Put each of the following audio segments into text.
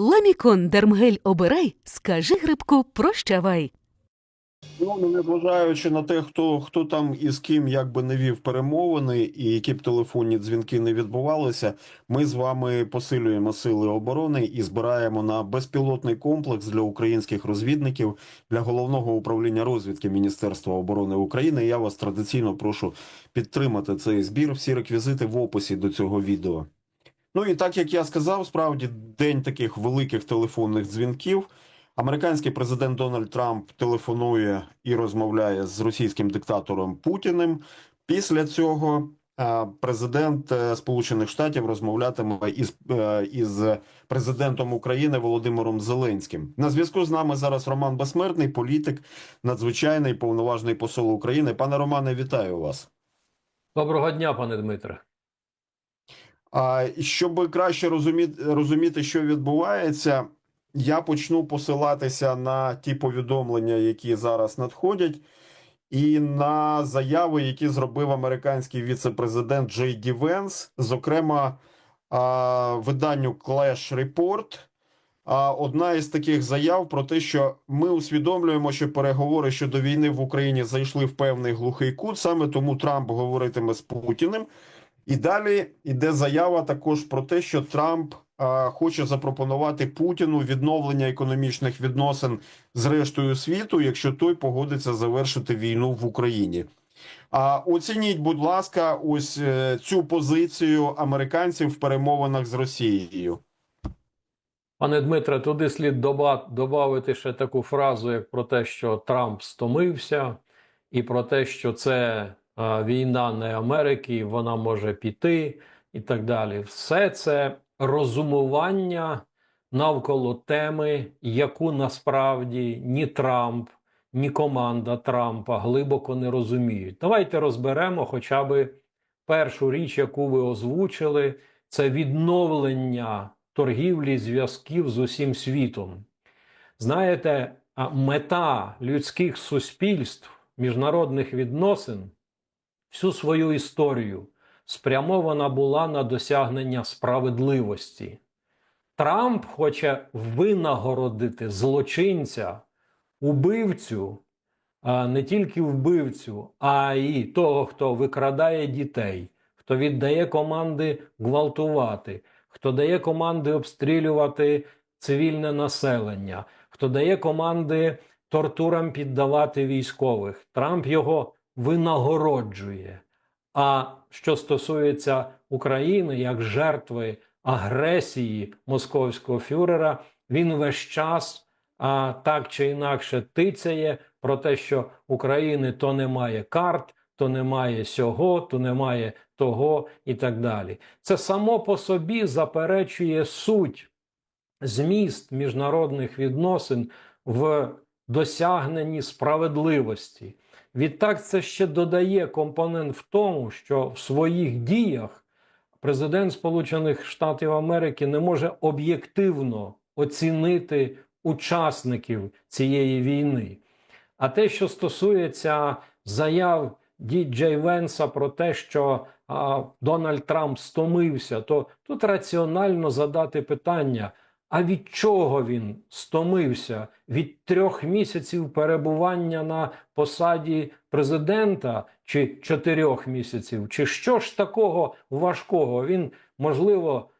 Ламікон Дермгель обирай, скажи грибку прощавай. Ну, ну, незважаючи на те, хто, хто там і з ким як би не вів перемовини, і які б телефонні дзвінки не відбувалися, ми з вами посилюємо сили оборони і збираємо на безпілотний комплекс для українських розвідників для головного управління розвідки Міністерства оборони України. Я вас традиційно прошу підтримати цей збір. Всі реквізити в описі до цього відео. Ну і так як я сказав, справді день таких великих телефонних дзвінків. Американський президент Дональд Трамп телефонує і розмовляє з російським диктатором Путіним. Після цього е, президент е, Сполучених Штатів розмовлятиме із, е, із президентом України Володимиром Зеленським. На зв'язку з нами зараз Роман Безсмертний, політик, надзвичайний повноважний посол України. Пане Романе, вітаю вас. Доброго дня, пане Дмитре. А щоб краще розуміти, що відбувається, я почну посилатися на ті повідомлення, які зараз надходять, і на заяви, які зробив американський віце-президент Джей Ді Венс, зокрема, виданню Clash Report. А одна із таких заяв про те, що ми усвідомлюємо, що переговори щодо війни в Україні зайшли в певний глухий кут. Саме тому Трамп говоритиме з Путіним. І далі йде заява також про те, що Трамп а, хоче запропонувати Путіну відновлення економічних відносин з рештою світу, якщо той погодиться завершити війну в Україні. А оцініть, будь ласка, ось е, цю позицію американців в перемовинах з Росією. Пане Дмитре, туди слід додати ще таку фразу, як про те, що Трамп стомився, і про те, що це війна не Америки, вона може піти, і так далі. Все це розумування навколо теми, яку насправді ні Трамп, ні команда Трампа глибоко не розуміють. Давайте розберемо хоча б першу річ, яку ви озвучили, це відновлення торгівлі зв'язків з усім світом. Знаєте, мета людських суспільств, міжнародних відносин всю свою історію спрямована була на досягнення справедливості. Трамп хоче винагородити злочинця, убивцю, не тільки вбивцю, а й того, хто викрадає дітей, хто віддає команди гвалтувати, хто дає команди обстрілювати цивільне населення, хто дає команди тортурам піддавати військових. Трамп його винагороджує. А що стосується України як жертви агресії московського фюрера, він весь час а, так чи інакше тицяє про те, що України то немає карт, то немає сього, то немає того і так далі. Це само по собі заперечує суть, зміст міжнародних відносин в досягненні справедливості. Відтак, це ще додає компонент в тому, що в своїх діях президент Сполучених Штатів Америки не може об'єктивно оцінити учасників цієї війни. А те, що стосується заяв Діджей Венса про те, що а, Дональд Трамп стомився, то тут раціонально задати питання: а від чого він стомився? Від трьох місяців перебування на посаді президента чи чотирьох місяців? Чи що ж такого важкого? Він, можливо,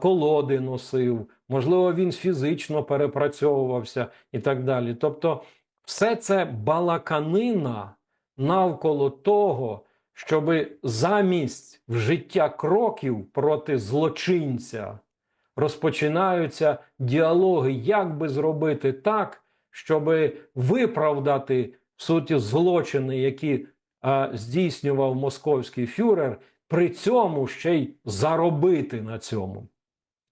колоди носив, можливо, він фізично перепрацьовувався і так далі. Тобто, все це балаканина навколо того, щоб замість вжиття кроків проти злочинця розпочинаються діалоги, як би зробити так, щоб виправдати в суті злочини, які а, здійснював московський фюрер, при цьому ще й заробити на цьому.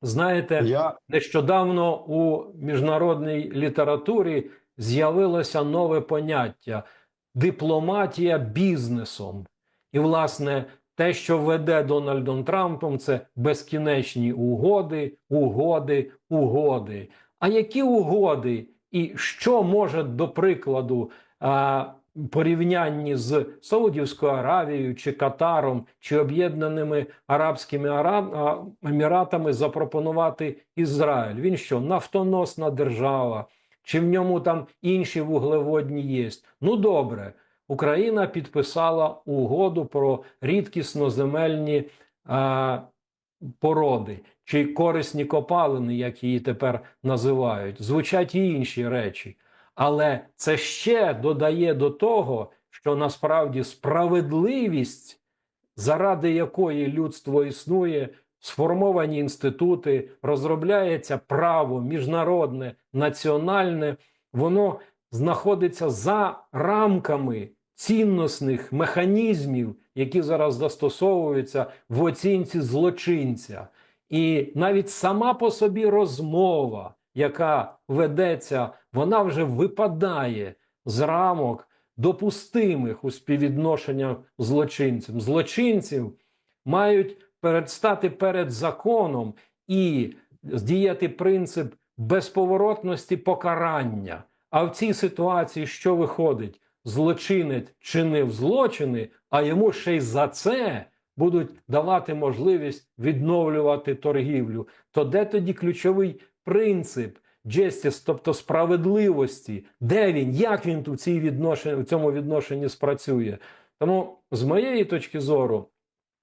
Знаєте, Я нещодавно у міжнародній літературі з'явилося нове поняття дипломатія бізнесом. І, власне, те, що веде Дональдом Трампом, це безкінечні угоди, угоди, угоди. А які угоди і що може, до прикладу, а, порівнянні з Саудівською Аравією чи Катаром чи Об'єднаними Арабськими Араб... а, Еміратами запропонувати Ізраїль. Він що, нафтоносна держава, чи в ньому там інші вуглеводні є? Ну добре, Україна підписала угоду про рідкісноземельні а, породи чи корисні копалини, як її тепер називають. Звучать і інші речі. Але це ще додає до того, що насправді справедливість, заради якої людство існує, сформовані інститути, розробляється право міжнародне, національне, воно знаходиться за рамками ціннісних механізмів, які зараз застосовуються в оцінці злочинця. І навіть сама по собі розмова, яка ведеться, вона вже випадає з рамок допустимих у співвідношеннях злочинцям. Злочинців мають передстати перед законом і здіяти принцип безповоротності покарання. А в цій ситуації що виходить? Злочинець чинив злочини, а йому ще й за це будуть давати можливість відновлювати торгівлю. То де тоді ключовий принцип justice, тобто справедливості? Де він? Як він у, цій відношенні, у цьому відношенні спрацює? Тому, з моєї точки зору,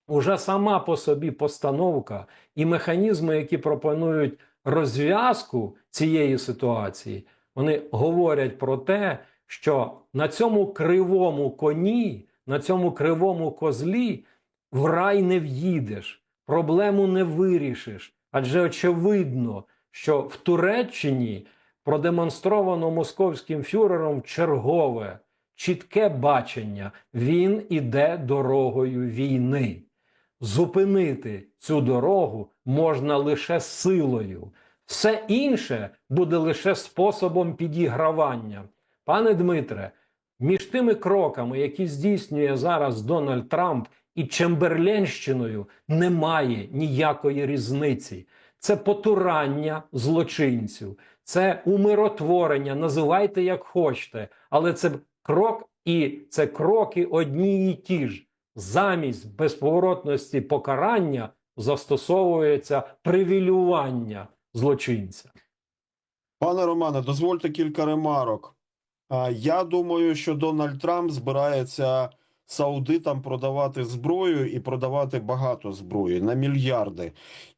уже сама по собі постановка і механізми, які пропонують розв'язку цієї ситуації, вони говорять про те, що на цьому кривому коні, на цьому кривому козлі в рай не в'їдеш, проблему не вирішиш. Адже очевидно, що в Туреччині продемонстровано московським фюрером чергове чітке бачення: він іде дорогою війни. Зупинити цю дорогу можна лише силою. Все інше буде лише способом підігравання. Пане Дмитре, між тими кроками, які здійснює зараз Дональд Трамп і Чемберленщиною, немає ніякої різниці. Це потурання злочинців, це умиротворення, називайте як хочете, але це крок і це кроки одні і ті ж. Замість безповоротності покарання застосовується привілювання злочинця. Пане Романе, дозвольте кілька ремарок. Я думаю, що Дональд Трамп збирається саудитам продавати зброю і продавати багато зброї на мільярди.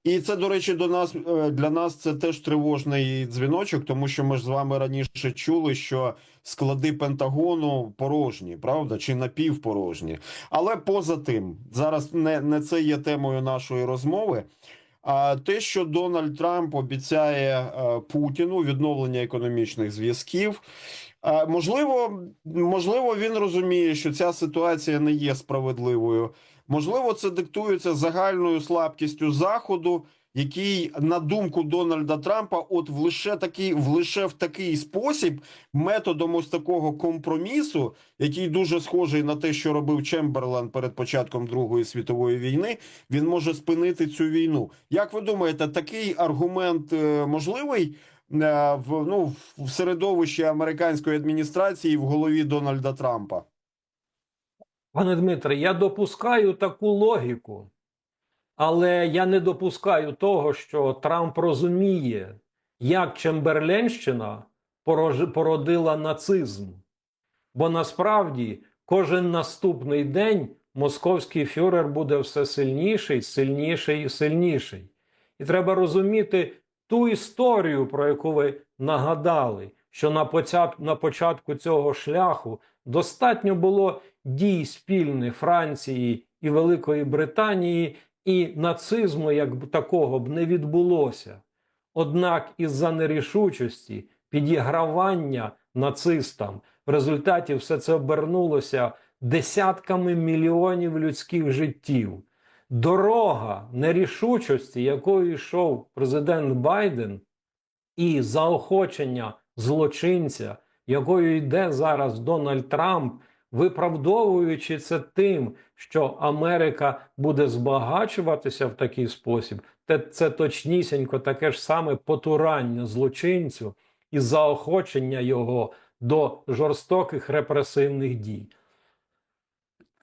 І це, до речі, до нас е, для нас це теж тривожний дзвіночок, тому що ми ж з вами раніше чули, що склади Пентагону порожні, правда, чи напівпорожні. Але поза тим, зараз не, не це є темою нашої розмови. А те, що Дональд Трамп обіцяє е, Путіну відновлення економічних зв'язків, можливо, можливо, він розуміє, що ця ситуація не є справедливою. Можливо, це диктується загальною слабкістю Заходу, який, на думку Дональда Трампа, от в лише такий, в лише в такий спосіб, методом ось такого компромісу, який дуже схожий на те, що робив Чемберлен перед початком Другої світової війни, він може спинити цю війну. Як ви думаєте, такий аргумент е, можливий в ну в середовищі американської адміністрації в голові Дональда Трампа? Пане Дмитре, я допускаю таку логіку, але я не допускаю того, що Трамп розуміє, як Чемберленщина породила нацизм. Бо насправді кожен наступний день московський фюрер буде все сильніший, сильніший і сильніший. І треба розуміти ту історію, про яку ви нагадали, що на початку, на початку цього шляху достатньо було дій спільних Франції і Великої Британії, і нацизму як такого б не відбулося. Однак із-за нерішучості, підігравання нацистам, в результаті все це обернулося десятками мільйонів людських життів. Дорога нерішучості, якою йшов президент Байден, і заохочення злочинця, якою йде зараз Дональд Трамп, виправдовуючи це тим, що Америка буде збагачуватися в такий спосіб, те це точнісінько таке ж саме потурання злочинцю і заохочення його до жорстоких репресивних дій.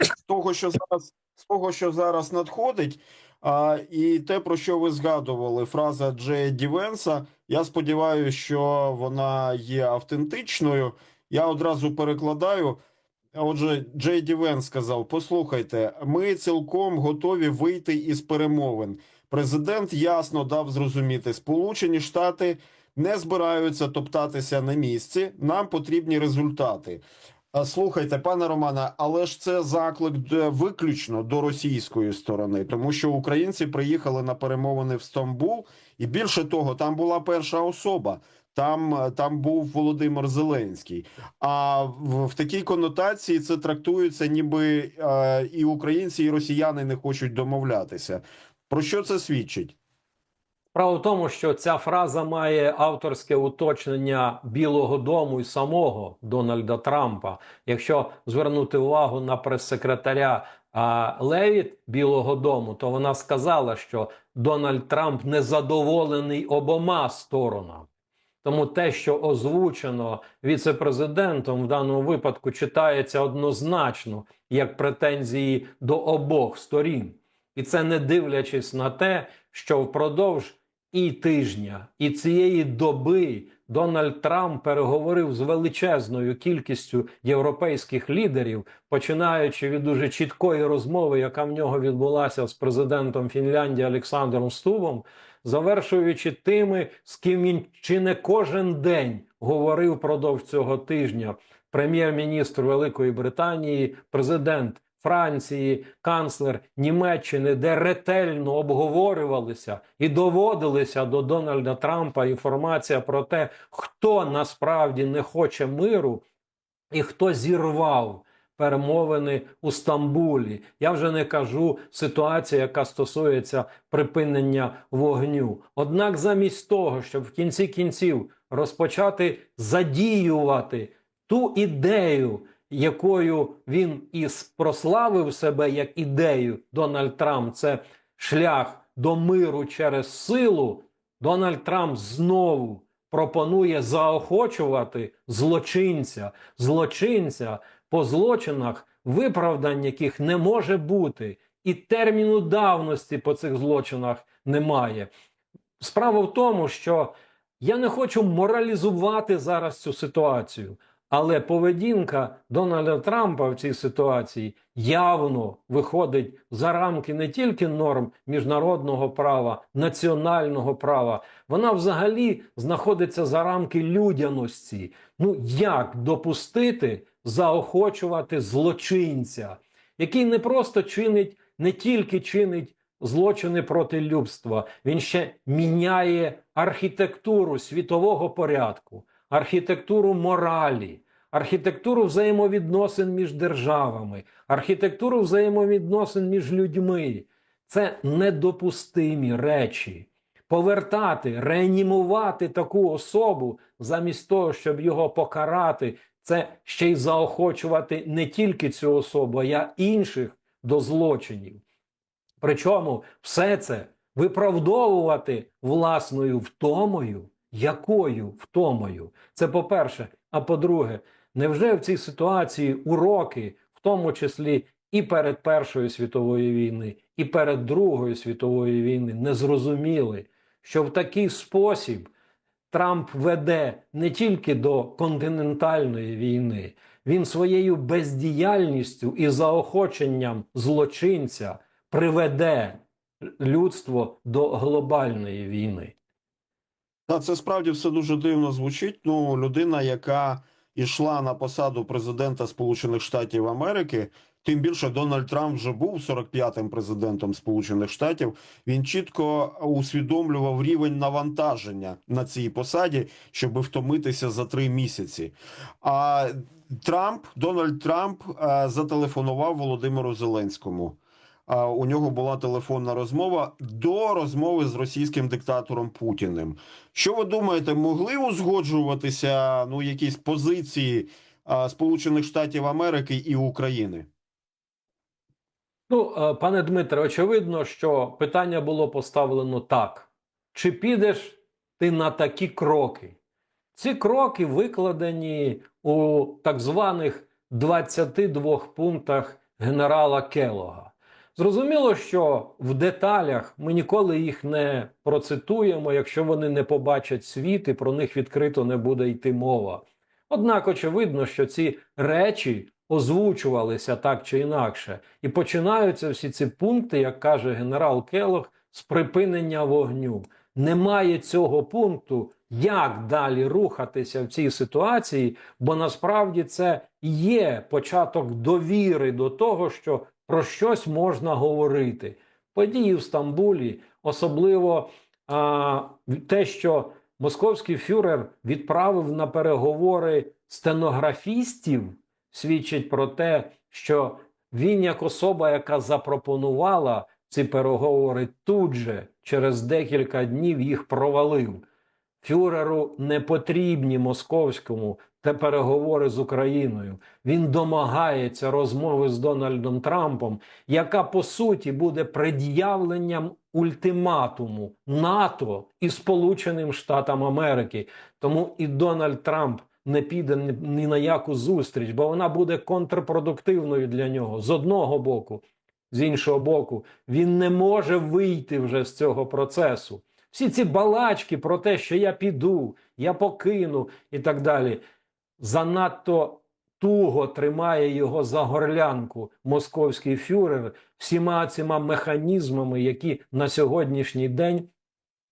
з того, що зараз того, що зараз надходить, а, і те, про що ви згадували, фраза Джея Дівенса. Я сподіваюся, що вона є автентичною. Я одразу перекладаю. Отже, Джей Дівен сказав: Послухайте, ми цілком готові вийти із перемовин. Президент ясно дав зрозуміти, Сполучені Штати не збираються топтатися на місці. Нам потрібні результати. Слухайте, пане Романе, але ж це заклик виключно до російської сторони, тому що українці приїхали на перемовини в Стамбул, і більше того, там була перша особа. Там, е, там був Володимир Зеленський. А в, в такій конотації це трактується, ніби е, і українці, і росіяни не хочуть домовлятися. Про що це свідчить? Справа в тому, що ця фраза має авторське уточнення Білого Дому і самого Дональда Трампа. Якщо звернути увагу на прес-секретаря Левіт Білого Дому, то вона сказала, що Дональд Трамп незадоволений обома сторонами. Тому те, що озвучено віце-президентом в даному випадку, читається однозначно як претензії до обох сторін. І це не дивлячись на те, що впродовж і тижня, і цієї доби Дональд Трамп переговорив з величезною кількістю європейських лідерів, починаючи від дуже чіткої розмови, яка в нього відбулася з президентом Фінляндії Олександром Стувом, завершуючи тими, з ким він чи не кожен день говорив впродовж цього тижня. Прем'єр-міністр Великої Британії, президент Франції, канцлер Німеччини, де ретельно обговорювалися і доводилися до Дональда Трампа інформація про те, хто насправді не хоче миру і хто зірвав перемовини у Стамбулі. Я вже не кажу ситуація, яка стосується припинення вогню. Однак, замість того, щоб в кінці кінців розпочати задіювати ту ідею, якою він і прославив себе як ідею Дональд Трамп, це шлях до миру через силу. Дональд Трамп знову пропонує заохочувати злочинця, злочинця по злочинах, виправдань яких не може бути, і терміну давності по цих злочинах немає. Справа в тому, що я не хочу моралізувати зараз цю ситуацію. Але поведінка Дональда Трампа в цій ситуації явно виходить за рамки не тільки норм міжнародного права, національного права, вона взагалі знаходиться за рамки людяності. Ну як допустити заохочувати злочинця, який не просто чинить, не тільки чинить злочини проти людства, він ще міняє архітектуру світового порядку архітектуру моралі, архітектуру взаємовідносин між державами, архітектуру взаємовідносин між людьми. Це недопустимі речі. Повертати, реанімувати таку особу замість того, щоб його покарати, це ще й заохочувати не тільки цю особу, а інших до злочинів. Причому все це виправдовувати власною втомою. Якою втомою? Це по-перше. А по-друге, невже в цій ситуації уроки, в тому числі і перед Першою світовою війни, і перед Другою світовою війни, не зрозуміли, що в такий спосіб Трамп веде не тільки до континентальної війни, він своєю бездіяльністю і заохоченням злочинця приведе людство до глобальної війни. Та це справді все дуже дивно звучить. Ну, людина, яка йшла на посаду президента Сполучених Штатів Америки, тим більше Дональд Трамп вже був 45-м президентом Сполучених Штатів. Він чітко усвідомлював рівень навантаження на цій посаді, щоб втомитися за три місяці. А Трамп, Дональд Трамп, е, зателефонував Володимиру Зеленському. У нього була телефонна розмова до розмови з російським диктатором Путіним. Що ви думаєте, могли узгоджуватися ну якісь позиції Сполучених Штатів Америки і України? Ну, е, пане Дмитре, очевидно, що питання було поставлено так: чи підеш ти на такі кроки? Ці кроки викладені у так званих 22 пунктах генерала Келога. Зрозуміло, що в деталях ми ніколи їх не процитуємо, якщо вони не побачать світ і про них відкрито не буде йти мова. Однак очевидно, що ці речі озвучувалися так чи інакше, і починаються всі ці пункти, як каже генерал Келог, з припинення вогню. Немає цього пункту, як далі рухатися в цій ситуації, бо насправді це є початок довіри до того, що про щось можна говорити. Події в Стамбулі, особливо а, те, що московський фюрер відправив на переговори стенографістів, свідчить про те, що він, як особа, яка запропонувала ці переговори, тут же через декілька днів їх провалив. Фюреру не потрібні московському те переговори з Україною. Він домагається розмови з Дональдом Трампом, яка по суті буде пред'явленням ультиматуму НАТО і Сполученим Штатам Америки. Тому і Дональд Трамп не піде ні на яку зустріч, бо вона буде контрпродуктивною для нього з одного боку. З іншого боку, він не може вийти вже з цього процесу. Всі ці балачки про те, що я піду, я покину і так далі, занадто туго тримає його за горлянку московський фюрер всіма цими механізмами, які на сьогоднішній день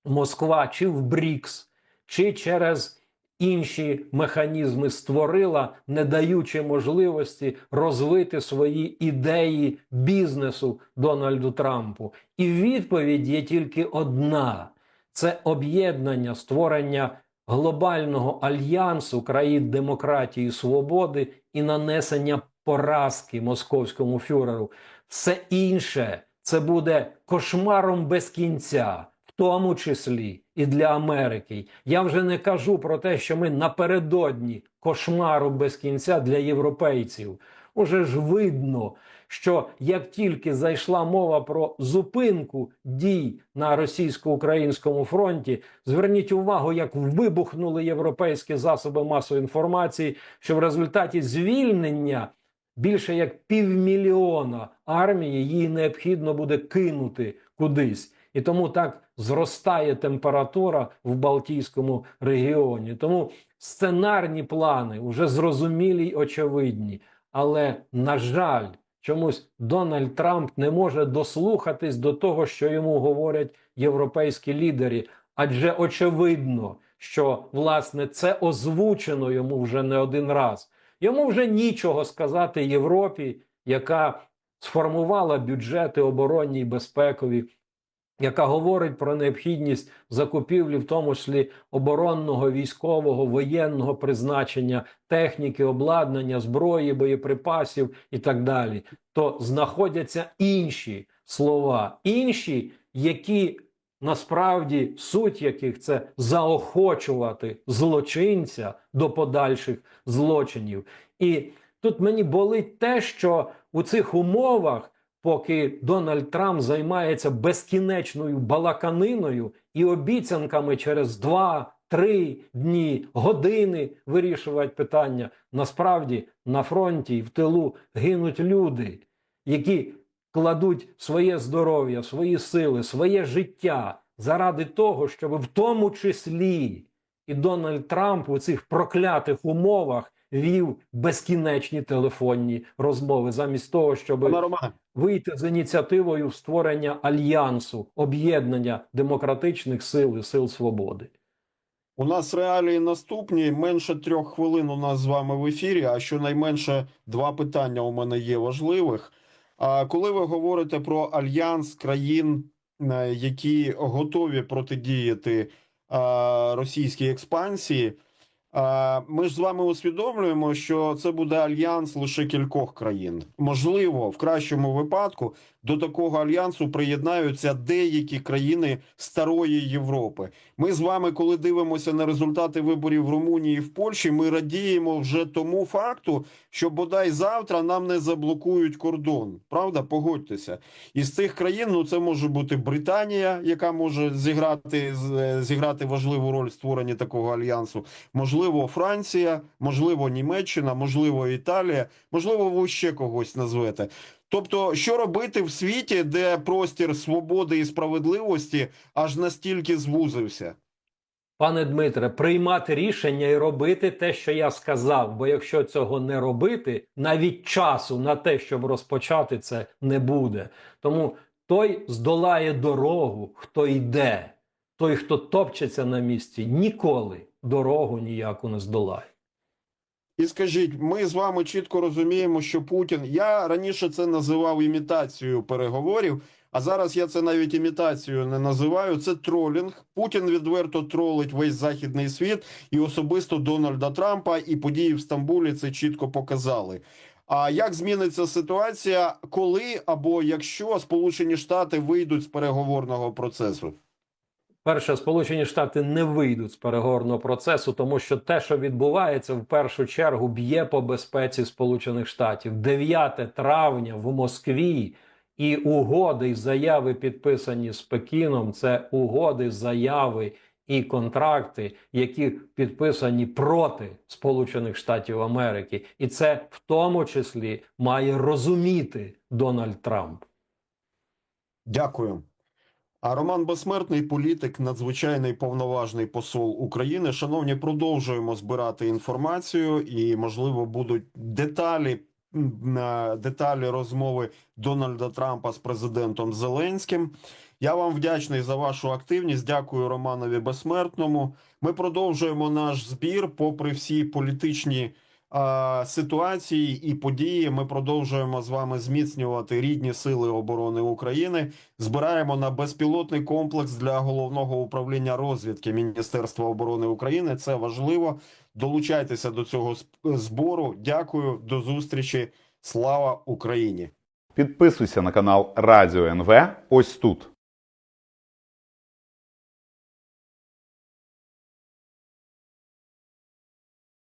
Москва чи в БРІКС, чи через інші механізми створила, не даючи можливості розвити свої ідеї бізнесу Дональду Трампу. І відповідь є тільки одна: це об'єднання, створення глобального альянсу країн демократії і свободи і нанесення поразки московському фюреру. Все інше це буде кошмаром без кінця, в тому числі і для Америки. Я вже не кажу про те, що ми напередодні кошмару без кінця для європейців. Уже ж видно, що як тільки зайшла мова про зупинку дій на російсько-українському фронті, зверніть увагу, як вибухнули європейські засоби масової інформації, що в результаті звільнення більше як півмільйона армії її необхідно буде кинути кудись. І тому так зростає температура в Балтійському регіоні. Тому сценарні плани вже зрозумілі й очевидні. Але, на жаль, чомусь Дональд Трамп не може дослухатись до того, що йому говорять європейські лідери. Адже очевидно, що власне це озвучено йому вже не один раз. Йому вже нічого сказати Європі, яка сформувала бюджети оборонні і безпекові, яка говорить про необхідність закупівлі, в тому числі оборонного, військового, воєнного призначення, техніки, обладнання, зброї, боєприпасів і так далі, то знаходяться інші слова, інші, які насправді суть яких це заохочувати злочинця до подальших злочинів. І тут мені болить те, що у цих умовах поки Дональд Трамп займається безкінечною балаканиною і обіцянками через два-три дні, години вирішувати питання. Насправді на фронті і в тилу гинуть люди, які кладуть своє здоров'я, свої сили, своє життя заради того, щоб в тому числі і Дональд Трамп у цих проклятих умовах вів безкінечні телефонні розмови, замість того, щоб Пане Романе, вийти з ініціативою створення альянсу, об'єднання демократичних сил і сил свободи. у нас реалії наступні. Менше трьох хвилин у нас з вами в ефірі. А щонайменше два питання у мене є важливих. А коли ви говорите про альянс країн, е, які готові протидіяти е, російській експансії, ми ж з вами усвідомлюємо, що це буде альянс лише кількох країн. Можливо, в кращому випадку до такого альянсу приєднаються деякі країни старої Європи. Ми з вами, коли дивимося на результати виборів в Румунії і в Польщі, ми радіємо вже тому факту, що бодай завтра нам не заблокують кордон. Правда, погодьтеся. Із цих країн ну це може бути Британія, яка може зіграти зіграти важливу роль в створенні такого альянсу. Можливо. Можливо, Франція, можливо, Німеччина, можливо, Італія, можливо, ви ще когось назвете. Тобто, що робити в світі, де простір свободи і справедливості аж настільки звузився? Пане Дмитре, приймати рішення і робити те, що я сказав. Бо якщо цього не робити, навіть часу на те, щоб розпочати це, не буде. Тому той здолає дорогу, хто йде. Той, хто топчеться на місці, ніколи дорогу ніяку не здолає. І скажіть, ми з вами чітко розуміємо, що Путін. Я раніше це називав імітацією переговорів, а зараз я це навіть імітацією не називаю. Це тролінг. Путін відверто тролить весь західний світ і особисто Дональда Трампа. І події в Стамбулі це чітко показали. А як зміниться ситуація, коли або якщо Сполучені Штати вийдуть з переговорного процесу? Перше, Сполучені Штати не вийдуть з переговорного процесу, тому що те, що відбувається, в першу чергу б'є по безпеці Сполучених Штатів. 9 травня в Москві і угоди і заяви, підписані з Пекіном, це угоди, заяви і контракти, які підписані проти Сполучених Штатів Америки, і це в тому числі має розуміти Дональд Трамп. Дякую. А Роман Безсмертний, політик, надзвичайний повноважний посол України. Шановні, продовжуємо збирати інформацію, і можливо будуть деталі, е, деталі розмови Дональда Трампа з президентом Зеленським. Я вам вдячний за вашу активність. Дякую Романові Безсмертному. Ми продовжуємо наш збір, попри всі політичні ситуації і події. Ми продовжуємо з вами зміцнювати рідні сили оборони України. Збираємо на безпілотний комплекс для головного управління розвідки Міністерства оборони України. Це важливо. Долучайтеся до цього збору. Дякую, до зустрічі. Слава Україні! Підписуйся на канал Радіо НВ ось тут.